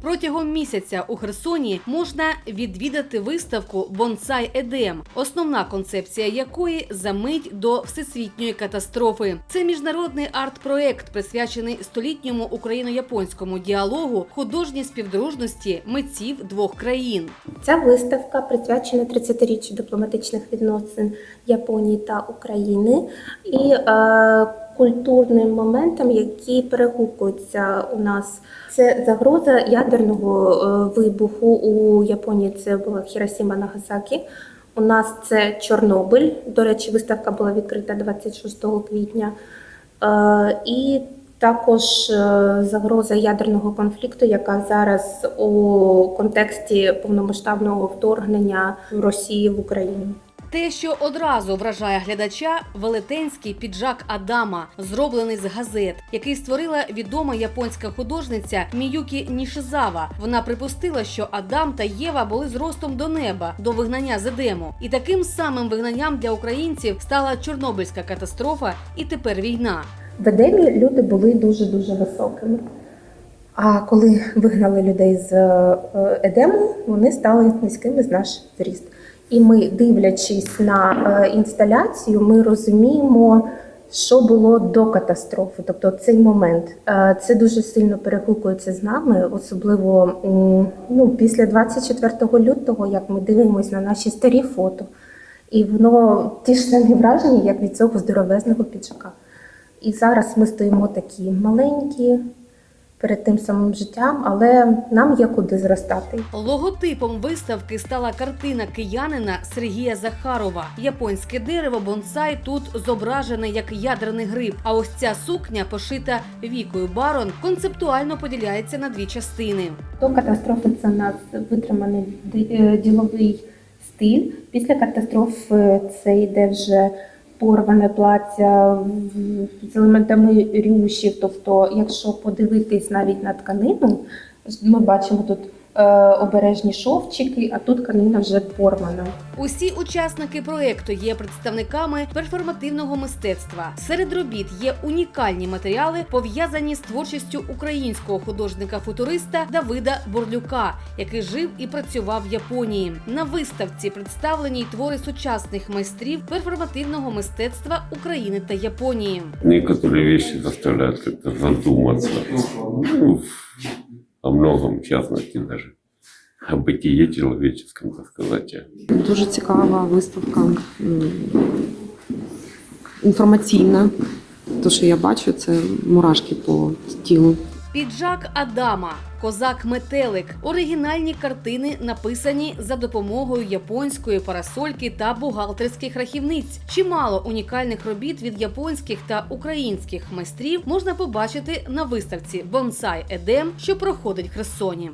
Протягом місяця у Херсоні можна відвідати виставку Бонсай Едем, основна концепція якої за мить до всесвітньої катастрофи. Це міжнародний арт-проект, присвячений столітньому україно-японському діалогу художній співдружності митців двох країн. Ця виставка присвячена 30-річчю дипломатичних відносин Японії та України і е, культурним моментам, які перегукуються у нас. Це загроза ядерного е, вибуху у Японії. Це була Хіросіма Нагасакі. У нас це Чорнобиль. До речі, виставка була відкрита 26 квітня. Е, і також е, загроза ядерного конфлікту, яка зараз у контексті повномасштабного вторгнення Росії в Україну. Те, що одразу вражає глядача, велетенський піджак Адама, зроблений з газет, який створила відома японська художниця Міюкі Нішизава. Вона припустила, що Адам та Єва були зростом до неба до вигнання з Едему. І таким самим вигнанням для українців стала Чорнобильська катастрофа і тепер війна. В Едемі люди були дуже дуже високими. А коли вигнали людей з е, Едему, вони стали низькими з наш зріст. І ми, дивлячись на е, інсталяцію, ми розуміємо, що було до катастрофи. Тобто цей момент Е, це дуже сильно перегукується з нами, особливо ну, після 24 лютого, як ми дивимося на наші старі фото. І воно ті ж самі враження, як від цього здоровезного піджака. І зараз ми стоїмо такі маленькі перед тим самим життям, але нам є куди зростати. Логотипом виставки стала картина киянина Сергія Захарова. Японське дерево бонсай тут зображене як ядерний гриб. А ось ця сукня, пошита вікою барон, концептуально поділяється на дві частини. До катастрофи це у нас витриманий е, діловий стиль. Після катастрофи це йде вже порване плаття з елементами рюшів. Тобто, якщо подивитись навіть на тканину, ми бачимо тут обережні шовчики, а тут тканина вже порвана. Усі учасники проекту є представниками перформативного мистецтва. Серед робіт є унікальні матеріали, пов'язані з творчістю українського художника-футуриста Давида Бурлюка, який жив і працював в Японії. На виставці представлені й твори сучасних майстрів перформативного мистецтва України та Японії. Некоторые вещи заставляют как-то. Ну, о многом, в частности, даже. О бытие человеческом, так сказать. Дуже цікава виставка, інформаційна. Те, що я бачу, це мурашки по тілу. Піджак Адама, козак Метелик. Оригінальні картини написані за допомогою японської парасольки та бухгалтерських рахівниць. Чимало унікальних робіт від японських та українських майстрів можна побачити на виставці Бонсай Едем, що проходить в Херсоні.